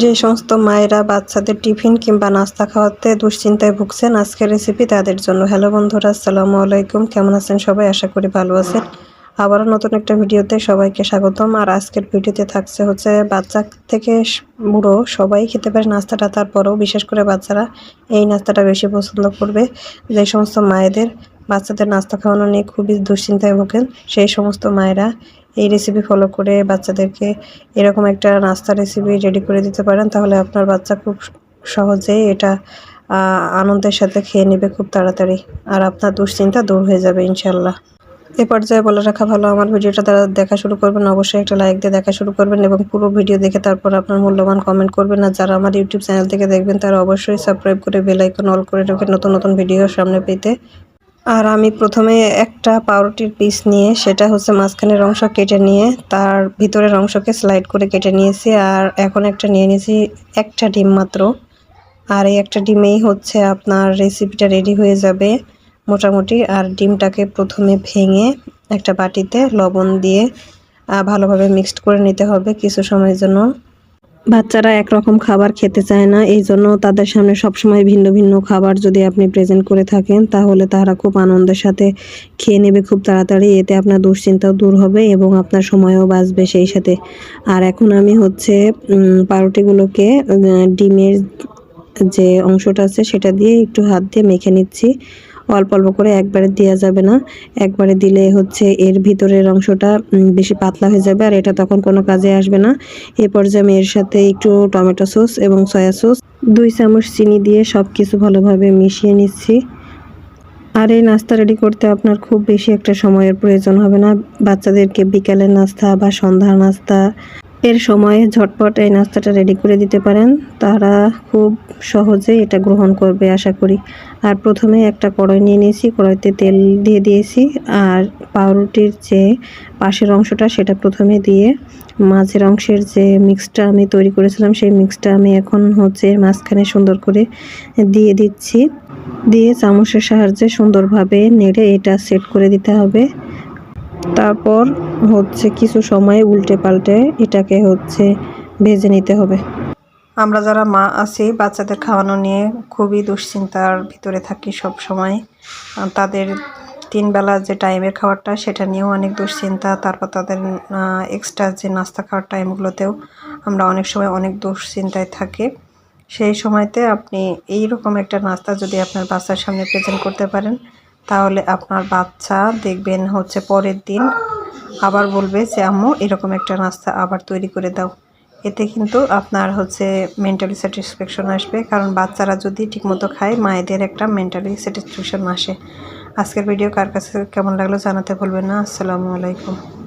যে সমস্ত মায়েরা বাচ্চাদের টিফিন কিংবা নাস্তা খাওয়াতে দুশ্চিন্তায় ভুগছেন, আজকের রেসিপি তাদের জন্য। হ্যালো বন্ধুরা, আসসালামু আলাইকুম। কেমন আছেন সবাই? আশা করি ভালো আছেন। আবারও নতুন একটা ভিডিওতে সবাইকে স্বাগতম। আর আজকের ভিডিওতে থাকছে হচ্ছে বাচ্চা থেকে বুড়ো সবাই খেতে পারে নাস্তাটা, তারপরেও বিশেষ করে বাচ্চারা এই নাস্তাটা বেশি পছন্দ করবে। যে সমস্ত মায়েদের বাচ্চাদের নাস্তা খাওয়ানো নিয়ে খুবই দুশ্চিন্তায় ভোগেন, সেই সমস্ত মায়েরা এই রেসিপি ফলো করে বাচ্চাদেরকে এরকম একটা নাস্তা রেসিপি রেডি করে দিতে পারেন, তাহলে আপনার বাচ্চা খুব সহজেই এটা আনন্দের সাথে খেয়ে নেবে খুব তাড়াতাড়ি। আর আপনার দুশ্চিন্তা দূর হয়ে যাবে ইনশাল্লাহ এ পর্যায়ে বলে রাখা ভালো, আমার ভিডিওটা তারা দেখা শুরু করবেন, অবশ্যই একটা লাইক দিয়ে দেখা শুরু করবেন এবং পুরো ভিডিও দেখে তারপর আপনার মূল্যবান কমেন্ট করবেন। আর যারা আমার ইউটিউব চ্যানেল থেকে দেখবেন, তারা অবশ্যই সাবস্ক্রাইব করে বেল আইকন অল করে রাখবেন নতুন নতুন ভিডিও সামনে পেতে আর আমি প্রথমে একটা পাউরুটির পিস নিয়ে, সেটা হচ্ছে মাঝখানের অংশ কেটে নিয়ে, তার ভিতরের অংশকে স্লাইড করে কেটে নিয়েছি, আর এখন একটা নিয়ে নিয়েছি একটা ডিম মাত্র। আর এই একটা ডিমেই হচ্ছে আপনার রেসিপিটা রেডি হয়ে যাবে মোটামুটি। আর ডিমটাকে প্রথমে ভেঙে একটা বাটিতে লবণ দিয়ে ভালোভাবে মিক্সড করে নিতে হবে কিছু সময়ের জন্য। বাচ্চারা একরকম খাবার খেতে চায় না, এই জন্য তাদের সামনে সবসময় ভিন্ন ভিন্ন খাবার যদি আপনি প্রেজেন্ট করে থাকেন, তাহলে তারা খুব আনন্দের সাথে খেয়ে নেবে খুব তাড়াতাড়ি। এতে আপনার দুশ্চিন্তাও দূর হবে এবং আপনার সময়ও বাঁচবে সেই সাথে। আর এখন আমি হচ্ছে পাউরুটিগুলোকে ডিমের যে অংশটা আছে সেটা দিয়ে একটু হাত দিয়ে মেখে নিচ্ছি। অল্প অল্প করে একবারে দেওয়া যাবে না। একবারে দিলে হচ্ছে এর ভিতরের অংশটা বেশি পাতলা হয়ে যাবে আর এটা তখন কোনো কাজে আসবে না। এ পর্যায়ে আমি এর সাথে একটু টমেটো সস এবং সয়া সস, দুই চামচ চিনি দিয়ে সব কিছু ভালোভাবে মিশিয়ে নিচ্ছি। আর এই নাস্তা রেডি করতে আপনার খুব বেশি একটা সময়ের প্রয়োজন হবে না। বাচ্চাদেরকে বিকালের নাস্তা বা সন্ধ্যার নাস্তা এর সময়ে ঝটপট এই নাস্তাটা রেডি করে দিতে পারেন। তারা খুব সহজেই এটা গ্রহণ করবে, আশা করি। আর প্রথমে একটা কড়াই নিয়ে নিয়েছি, কড়াইতে তেল দিয়ে দিয়েছি। আর পাউরুটির যে পাশের অংশটা, সেটা প্রথমে দিয়ে মাঝের অংশের যে মিক্সটা আমি তৈরি করেছিলাম, সেই মিক্সটা আমি এখন হচ্ছে মাঝখানে সুন্দর করে দিয়ে দিচ্ছি। দিয়ে চামচের সাহায্যে সুন্দরভাবে নেড়ে এটা সেট করে দিতে হবে। তারপর হচ্ছে কিছু সময় উল্টে পাল্টে এটাকে হচ্ছে ভেজে নিতে হবে। আমরা যারা মা আছি, বাচ্চাদের খাওয়ানো নিয়ে খুবই দুশ্চিন্তার ভিতরে থাকি সব সময়। তাদের তিন বেলা যে টাইমের খাবারটা, সেটা নিয়েও অনেক দুশ্চিন্তা। তারপর তাদের এক্সট্রা যে নাস্তা খাওয়ার টাইমগুলোতেও আমরা অনেক সময় অনেক দুশ্চিন্তায় থাকি। সেই সময়তে আপনি এই রকম একটা নাস্তা যদি আপনার বাচ্চার সামনে প্রেজেন্ট করতে পারেন তাহলে আপনার বাচ্চা দেখবেন হচ্ছে পরের দিন আবার বলবে যে, আম্মু, এরকম একটা নাস্তা আবার তৈরি করে দাও। এতে কিন্তু আপনার হচ্ছে মেন্টালি স্যাটিসফ্যাকশন আসবে। কারণ বাচ্চারা যদি ঠিকমতো খায়, মায়েদের একটা মেন্টালি স্যাটিসফ্যাকশন আসে। আজকের ভিডিও কার কাছে, কেমন লাগল জানাতে ভুলবেন না। আসসালামু আলাইকুম।